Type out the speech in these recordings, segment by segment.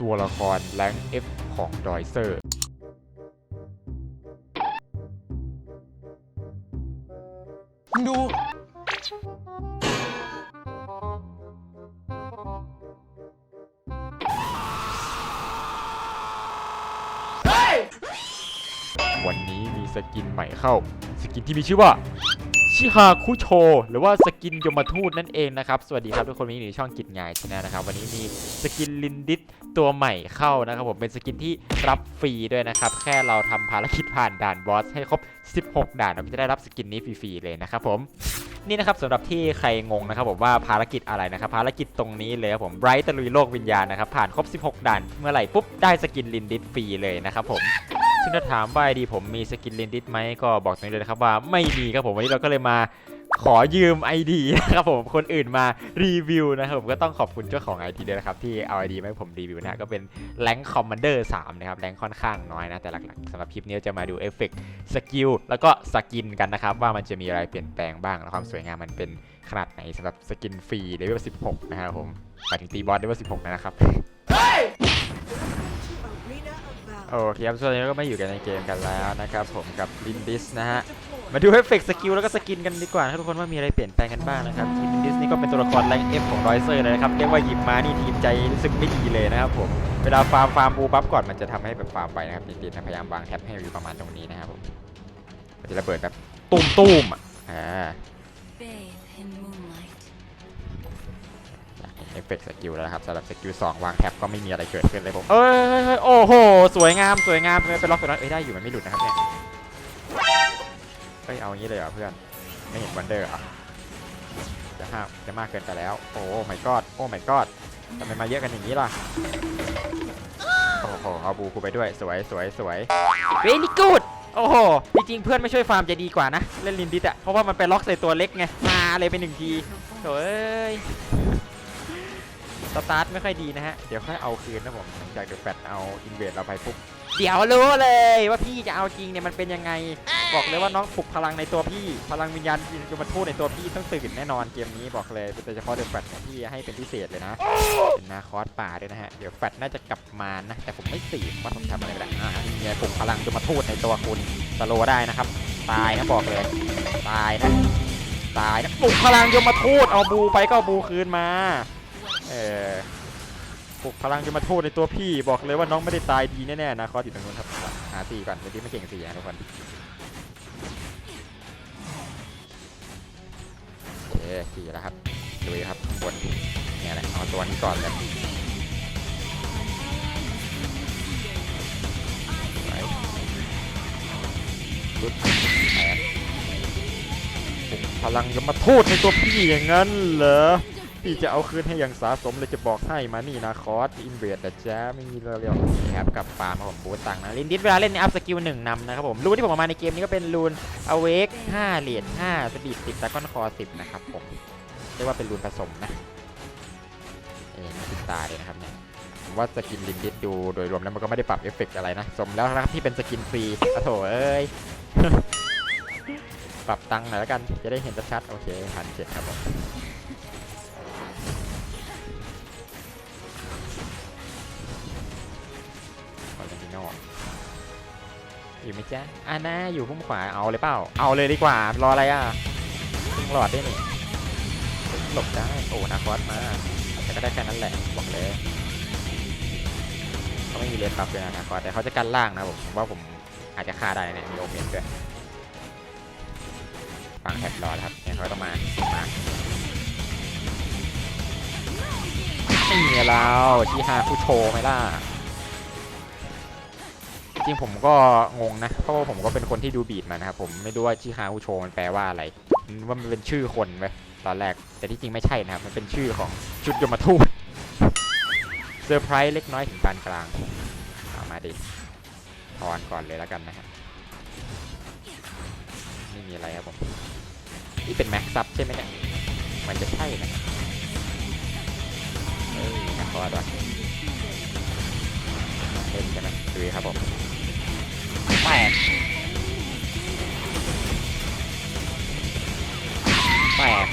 ตัวละครแรง F ของดอยเซอร์มึงดูวันนี้มีสกินใหม่เข้า สกินที่มีชื่อว่า ชิฮาคุโช หรือว่าสกินยมทูตนั่นเองนะครับ สวัสดีครับทุกคนวันนี้อยู่ในช่องกิจงายชนะนะครับ วันนี้มีสกินลินดิสตัวใหม่เข้านะครับผมเป็นสกินที่รับฟรีด้วยนะครับ แค่เราทำภารกิจผ่านด่านบอสให้ครบ 16 ด่านเราก็จะได้รับสกินนี้ฟรีๆเลยนะครับผมนี่นะครับสำหรับที่ใครงงนะครับผมว่าภารกิจอะไรนะครับภารกิจตรงนี้เลยครับผมไบรท์ตะลุยโลกวิญญาณนะครับผ่านครบ 16 ด่านเมื่อไหร่ปุ๊บได้สกินลินดิสฟรีเลยนะครับผม ซึ่งถ้าถามว่าดีผมมีสกินเลนดิสไหมก็บอกตรงนี้เลยนะครับว่าไม่มีครับผมวันนี้เราก็เลยมาขอยืม ID นะครับผมคนอื่นมารีวิวนะครับผมก็ต้องขอบคุณเจ้าของ ID ด้วยนะครับที่เอา ID มาให้ผมรีวิวนะฮะก็เป็นแรงคอมมานเดอร์3นะครับแรงค่อนข้างน้อยนะ แต่หลักๆสำหรับคลิปนี้จะมาดูเอฟเฟกต์สกิลแล้วก็สกินกันนะครับ ว่ามันจะมีอะไรเปลี่ยนแปลงบ้างและความสวยงามมันเป็นขนาดไหนสำหรับสกินฟรีเลเวล16 นะครับผมหมายถึงตีบอสเลเวล16 นะครับ โอเคครับส่วนนี้เราก็ไมาอยู่กันในเกมกันแล้วนะครับผมกับลินดิสนะฮะ มาดูเอฟเฟกต์สกิลแล้วก็สกินกันดีกว่าครับทุกคนว่ามีอะไรเปลี่ยนแปลงกันบ้างนะครับลินดิสนี่ก็เป็นตัวละครแรงเอฟของรอยเซอร์เลยนะครับ เรียกว่าหยิบมานี่ทีมใจรู้สึกไม่ดีเลยนะครับผม เวลาฟาร์มฟาร์มบูบัฟก่อนมันจะทำให้แบบฟาร์มไปนะครับลินดิสพยายามวางแท็บให้อยู่ประมาณตรงนี้นะครับผมมันจะระเบิดแบบตุ้มตุ้มๆอะอ่า อฟเฟกต์สกิลแล้วนะครับสำหรับสกิลสองวางแท็บก็ไม่มีอะไรเกิดขึ้นเลยผมเอ้ยเฮ้ยเฮ้ยโอ้โห สวยงามสวยงามทำไมเป็นล็อกตัวนั้นเอ้ยได้อยู่มันไม่หลุดนะครับเนี่ยเฮ้ยเอาอย่างนี้เลยเหรอเพื่อนไม่เห็นวันเดอร์อะจะห้าจะมากเกินไปแล้ว โอ้ไม่กอดโอ้ไม่กอดทำไมมาเยอะกันอย่างนี้ล่ะโอ้โหเอาบูกูไปด้วยสวยสวยสวยเวลี่กูดโอ้โหจริงๆเพื่อนไม่ช่วยฟาร์มจะดีกว่านะเล่นลินดิสอะเพราะว่ามันไปล็อกใส่ตัวเล็กไงมาเลยไปหนึ่งทีโถ่เอ้ย สตาร์ทไม่ค่อยดีนะฮะ เดี๋ยวค่อยเอาคืนนะผมหลังจากเดี๋ยวแฟดเอาอินเวดเราไปปุ๊บ เดี๋ยวรู้เลยว่าพี่จะเอาจริงเนี่ยมันเป็นยังไง บอกเลยว่าน้องปลุกพลังในตัวพี่ พลังวิญญาณยมทูตในตัวพี่ต้องตื่นแน่นอนเกมนี้บอกเลยโดยเฉพาะเดอะแฟดเนี่ยที่ให้เป็นพิเศษเลยนะ เป็นนาคอสป่าด้วยนะฮะ เดี๋ยวแฟดน่าจะกลับมานะ แต่ผมไม่สี่ว่าผมทำอะไรไม่ได้อ่านี่ไงปลุกพลังยมทูตในตัวคุณสโลว์ได้นะครับ ตายนะบอกเลย ตายนะ ตายนะปลุกพลังยมทูตเอาบูไปก็เอาบูคืนมา เออปลุกพลังจะมาโทษในตัวพี่บอกเลยว่าน้องไม่ได้ตายดีแน่ๆนะคอสอยู่ตรงนู้นครับหาสี่ก่อนเมื่อกี้ไม่เก่งสี่นะทุกคนโอเคสี่แล้วครับดูครับข้างบนเนี่ยแหละเอาตัวนี้ก่อนเลยปลุกพลังจะมาโทษในตัวพี่อย่างนั้นเหรอ พี่จะเอาคืนให้อย่างสาสมเลยจะบอกให้มานี่นะคอสอินเวดแต่จ้าไม่มีเรื่องนี่ครับกับฟามครับผมบูตตังนะลินดิสเวลาเล่นในอัพสกิลหนึ่งนำนะครับผมรูนที่ผมเอามาในเกมนี้ก็เป็นรูนอเวก5เหรียญ5สปีด10ตะก้อนคอ10นะครับผมเรียกว่าเป็นรูนผสมนะเอ็นติดตาเลยนะครับเนี่ยผมว่าสกินลินดิสดูโดยรวมแล้วมันก็ไม่ได้ปรับเอฟเฟกต์อะไรนะสมแล้วนะครับที่เป็นสกินฟรีอะโถเอ้ยปรับตังค์หน่อยแล้วกันจะได้เห็นชัดๆโอเคพันเจ็ดครับผม อยู่ไหมจ๊ะอ่าน่าอยู่พุ่มขวาเอาเลยเปล่า เอาเลยดีกว่ารออะไรอะพึ่งหลอดได้นี่หลบได้โอ้นาคอสมาแต่ก็ได้แค่นั้นแหละบอกเลยเขาไม่มีเลนบัฟเลยนะนาคอสแต่เขาจะกันล่างนะผมว่าผมอาจจะฆ่าได้เนี่ยมีโอเมนด้วยฟังแท็บรอครับเนี่ยเขาต้องมามานี่เราชีฮาคุโชไหมล่ะ จริงผมก็งงนะ เพราะว่าผมก็เป็นคนที่ดูบีดมานะครับผมไม่รู้ว่าชิฮาอุโชมันแปลว่าอะไร ว่ามันเป็นชื่อคนไหมตอนแรก แต่ที่จริงไม่ใช่นะครับ มันเป็นชื่อของชุดยมทูตเซอร์ไพรส์เล็กน้อยถึงปานกลางเอามาดิทอนก่อนเลยแล้วกันนะฮะไม่มีอะไรครับผม นี่เป็นแม็กซับใช่ไหมเนี่ยมันจะใช่นะเฮ้ยนะคอร์ดวะเล่นใช่ไหมดูครับผม กแตก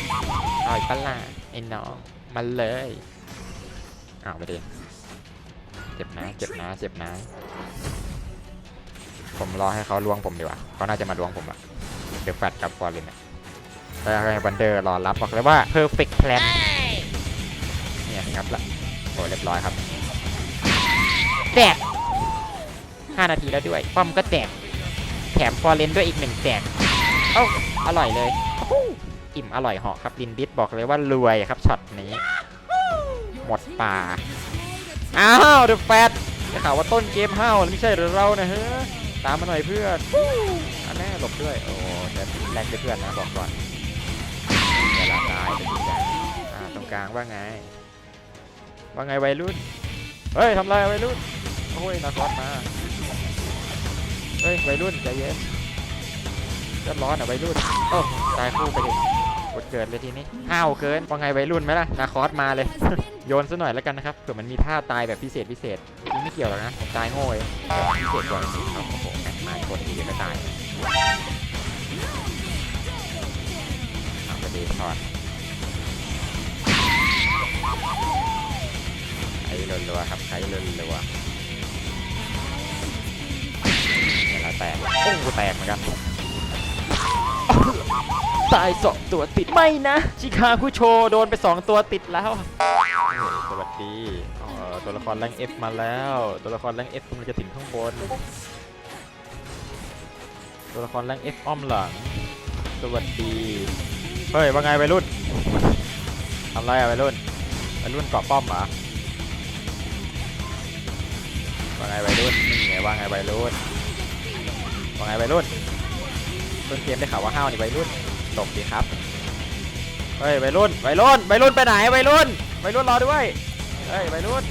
เอาอีกปะล่ะไอ้น้องมาเลยเอาไปดิเจ็บนะ เจ็บนะ เจ็บนะ ผมรอให้เขาลวงผมดีกว่าเขาน่าจะมาลวงผมอะเดี๋ยวแฟดกับฟอร์เรนอะแล้วให้วันเดอร์รอรับบอกเลยว่า perfect plan เนี่ยครับละโอ้เรียบร้อยครับ แตก 5 นาทีแล้วด้วยป้อมก็แตก แถมฟอร์เรนด้วยอีกหนึ่งแตกเอ้าอร่อยเลยโอ้โหอิ่มอร่อยเหาะครับลินดิสบอกเลยว่ารวยครับช็อตนี้ หมดป่า อ้าวเดอะแฟตได้ข่าวว่าต้นเกมห้าวไม่ใช่หรือเรานะเฮ้ยตามมาหน่อยเพื่อนอันแน่หลบด้วย โอ้จะแรงไปเพื่อนนะบอกก่อนเวลาตายจะดีใจอ่าตรงกลางว่าไง ว่าไงวัยรุ่น เฮ้ยทำไรอะวัยรุ่นโอ้ยนาคอสมา เฮ้ยวัยรุ่นใจเย็นเลือดร้อนอะวัยรุ่นโอ้ตายคู่ไปดิกดเกิดเลยทีนี้ห้าวเกินว่าไงวัยรุ่นไหมล่ะนาคอสมาเลย โยนซะหน่อยแล้วกันนะครับเผื่อมันมีท่าตายแบบพิเศษพิเศษจริงไม่เกี่ยวหรอกนะผมตายโง่เองพิเศษกว่านี้ครับโอ้โหแม่งมากดทีเดียวก็ตายเอาไปดีทอดไอ้รัวๆครับไอ้รัวๆ โอ้โหแตกเหมือนกันตายสองตัวติดไม่นะ ชิคาคุโชโดนไปสองตัวติดแล้วเฮ้ยสวัสดีเอ่อตัวละครแรงเอฟมาแล้ว ตัวละครแรงเอฟกำลังจะถึงข้างบน ตัวละครแรงเอฟอ้อมหลัง สวัสดี เฮ้ยว่าไงวัยรุ่นทำไรอะวัยรุ่นวัยรุ่นเกาะป้อมเหรอว่าไงวัยรุ่นนี่ไงว่าไงวัยรุ่น ว่าไงวัยรุ่นต้นเกมได้ข่าวว่าห้าวนี่วัยรุ่นหลบดีครับ เฮ้ยวัยรุ่นวัยรุ่นวัยรุ่นไปไหนวัยรุ่นวัยรุ่นรอด้วย เฮ้ยวัยรุ่น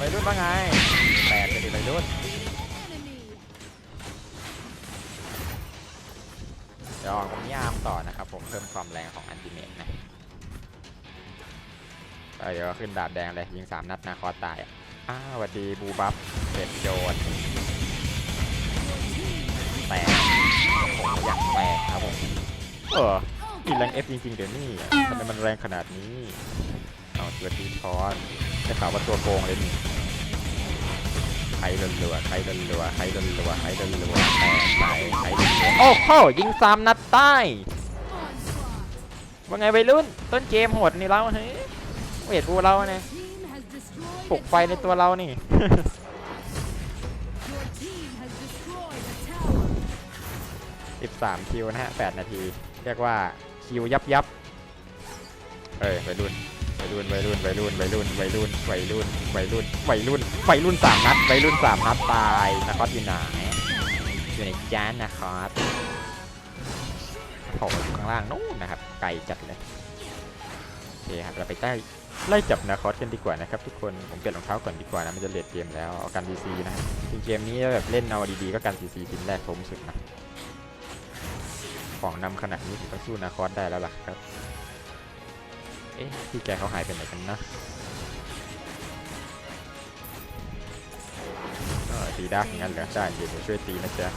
วัยรุ่นว่าไงแตกไปดิวัยรุ่นเดี๋ยวออกผมยามต่อนะครับผมเพิ่มความแรงของอันติเมตนะเดี๋ยวขึ้นดาบแดงเลยยิงสามนัดนาคอตายอ้าวสวัสดีบูบัฟเสร็จโจน แตกผมอยากแตกครับผมเออมีแรงเอฟจริงๆเดี๋ยวนี้ทำไมมันแรงขนาดนี้เอาตัวทีทอนได้ข่าวว่าตัวโกงเลยนี่ใครรัวๆใครรัวๆใครรัวๆใครรัวๆแตกไปใครรัวๆโอ้โหยิงสามนัดใต้ว่าไงวัยรุ่นต้นเกมโหดนี่เราเฮ้ยเวทบูเราเนี่ยปลุกไฟในตัวเรานี่ 13 คิวนะฮะ 8 นาที เรียกว่าคิวยับยับเอ้ยวัยรุ่นวัยรุ่นวัยรุ่นวัยรุ่นวัยรุ่นวัยรุ่นวัยรุ่นวัยรุ่นวัยรุ่นวัยรุ่นสามนัดวัยรุ่นสามนัดตายนะครับอยู่ไหนอยู่ในจานนะครับผมข้างล่างนู้นนะครับ ไกลจัดเลยโอเคครับเราไปใต้ไล่จับนาคอสกันดีกว่านะครับทุกคนผมเปลี่ยนรองเท้าก่อนดีกว่านะมันจะเลดเกมแล้วเอากันดีซีนะจริงเกมนี้แบบเล่นเอาดีๆก็กันซีซีทีมแรกผมรู้สึกนะ ของนำขนาดนี้ถึงจะสู้นาคอสได้แล้วล่ะครับ เอ๊ะพี่แกเขาหายไปไหนกันนะตีดาร์กอย่างนั้นเหรอใช่เดี๋ยวช่วยตีนะจ๊ะ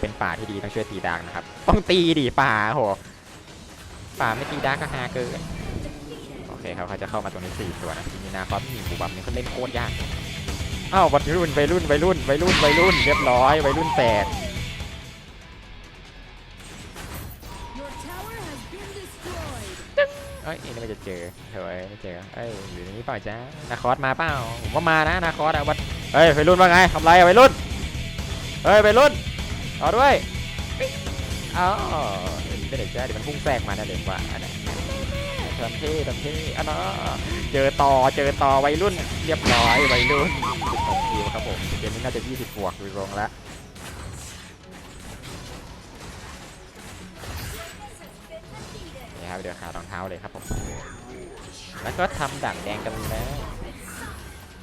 เป็นป่าที่ดีต้องช่วยตีดาร์กนะครับ ต้องตีดิป่าโหป่าไม่ตีดาร์กก็ฮาเกินโอเคครับเขาจะเข้ามาตรงนี้สี่ตัวนะทีนี้นาคอสมีบูบัมนี่เขาเล่นโคตรยากอ้าววัยรุ่นวัยรุ่นวัยรุ่นวัยรุ่นวัยรุ่นเรียบร้อยวัยรุ่นแตก ยนี่ไม่จะเจอเถอยไม่เจอเอ้ยอยู่ในนี้เปล่าจ๊ะนาคอสมาเปล่าผมว่ามานะนาคอสอะวัดเฮ้ยไปรุ่นว่าไงทำไรอะไปรุ่นเฮ้ยไปรุ่นต่อด้วยเอ้าเดี๋ยวนี้ก็เด็กจ้าเดี๋ยวมันพุ่งแทรกมานะเด็กว่าอันนั้นทำเท่ทำเท่อันนั้นเจอต่อเจอต่อวัยรุ่นเรียบร้อยวัยรุ่น16คิวครับผมเกมนี้น่าจะ20บวกดูทรงแล้ว ครับเดี๋ยวขารองเท้าเลยครับผมแล้วก็ทำดาบแดงกันเลย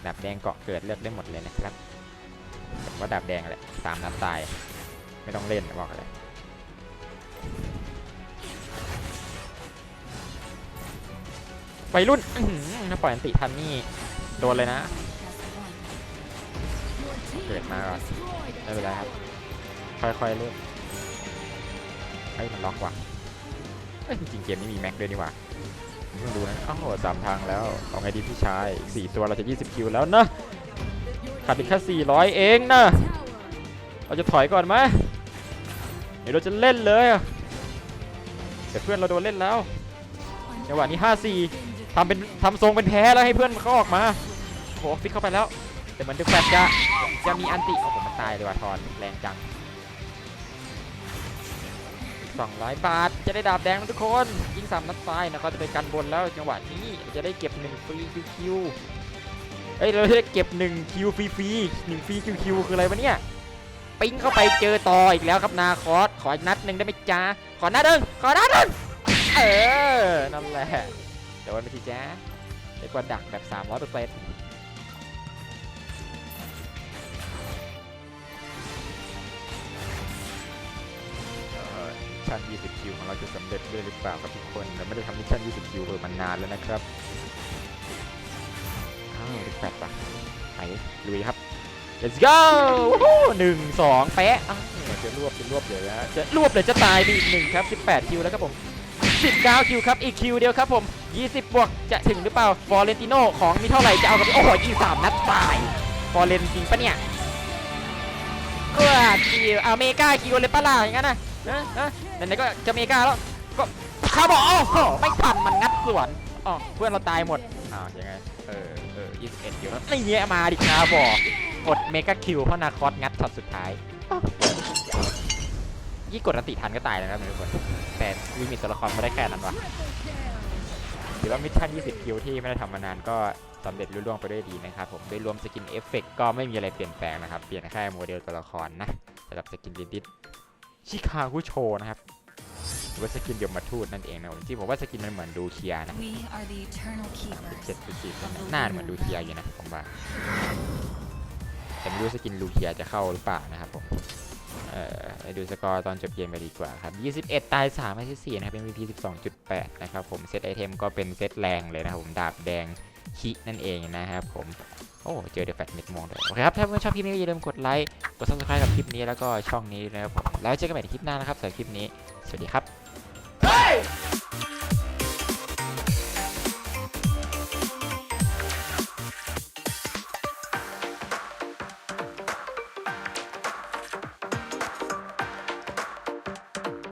ดาบแดงเกาะเกิดเลือกได้หมดเลยนะครับผมว่าดาบแดงแหละสามนัดตาย ไม่ต้องเล่นบอกเลยวัยรุ่นถ้าปล่อยอันติทันนี่โดนเลยนะ เกิดมาก่อนไม่เป็นไรครับ ค่อยๆเล่นเฮ้ยมันล็อกว่ะ เอ้ยจริงๆเกมนี้มีแม็กด้วยนี่หว่าเพิ่งดูนะอ้าวสามทางแล้วเอาไงดีพี่ชายอีกสี่ตัวเราจะ 20 คิวแล้วนะขาดอีกแค่400 เองนะเราจะถอยก่อนไหมเดี๋ยวเราจะเล่นเลยแต่เพื่อนเราโดนเล่นแล้วจังหวะนี้ 5-4ทำเป็นทำทรงเป็นแพ้แล้วให้เพื่อนเขาออกมาโหฟิกเข้าไปแล้ว แต่เหมือนเดอะแฟลชจะจะมีอันติโอ้โหมันตายเลยว่ะทอนแรงจัง 200 บาท จะได้ดาบแดงนะทุกคน ยิงสามนัดตายนะเขาจะไปกันบนแล้วจังหวะนี้จะได้เก็บ1ฟรีคิวคิวเอ้ยเราจะได้เก็บ1คิวฟรีฟรี1ฟรีคิวคิวคืออะไรวะเนี่ยปิ้งเข้าไปเจอต่ออีกแล้วครับนาคอสขออนัดหนึ่งได้ไหมจ้าขอนัดหนึ่งขอนัดหนึ่งเออนั่นแหละเดี๋ยววันไปทีจ้าเรียกว่าดักแบบ300เปอร์เซ็นต์ ชั่น 20 คิวของเราจะสำเร็จด้วยหรือเปล่าครับทุกคนเราไม่ได้ทำมิชชั่น 20 คิวมานานแล้วนะครับอ้าวแปดปะไปลุยครับ let's go หนึ่งสองแปะจะรวบจะรวบเลยนะจะรวบเลยจะตายไปอีกหนึ่งครับ 18 คิวแล้วครับผม19คิวครับ อีกคิวเดียวครับผม 20 บวก จะถึงหรือเปล่าฟอร์เรนติโนของมีเท่าไหร่จะเอากับโอ้โหยิงสามนัดตายฟอร์เรนจริงปะเนี่ยเออคิวเอาเมกาคิวเลยปะล่ะอย่างนั้นนะนะนะ ไหนๆก็จะเมกาแล้วก็ข้าบอกโอ้โหไม่ทันมันงัดสวนอ๋อเพื่อนเราตายหมดอ้าวยังไงเออเออ21คิวแล้วนี่เงี้ยมาดิคาบอกกดเมกาคิวเพราะนาคอสงัดช็อตสุดท้ายอ้าวยี่กดอันติทันก็ตายแล้วนะครับทุกคนแต่ลิมิตตัวละครไม่ได้แค่นั้นวะถือว่ามิชชั่น 20 คิวที่ไม่ได้ทำมานานก็สำเร็จรุ่ล่วงไปด้วยดีนะครับผมโดยรวมสกินเอฟเฟกก็ไม่มีอะไรเปลี่ยนแปลงนะครับ เปลี่ยนแค่โมเดลตัวละครนะสำหรับสกินลินดิสชิคาคุโชนะครับ หรือว่าสกินเดียวมาทูดนั่นเองนะผมจริงผมว่าสกินมันเหมือนดูเคียนะ We are the eternal เจ็ด keepers. สิบสี่หน้าเหมือนดูเคียอยู่นะผมว่าแต่ไม่รู้สกินลูเคียจะเข้าหรือเปล่านะครับผมเอ่อไปดูสกอร์ตอนจบเกมไปดีกว่าครับ 21 ตาย3ไม่ใช่4นะครับ MVP 12.8 นะครับผม เซตไอเทมก็เป็นเซตแรงเลยนะครับผม ดาบแดงคินั่นเองนะครับผม โอ้ เจอเดอะแฟตมิดมองเลยโอเคครับ ถ้าเพื่อนชอบคลิปนี้ก็อย่าลืมกดไลค์ กด subscribe กับคลิปนี้แล้วก็ช่องนี้นะครับผม แล้วเจอกันใหม่ในคลิปหน้านะครับสำหรับคลิปนี้ สวัสดีครับ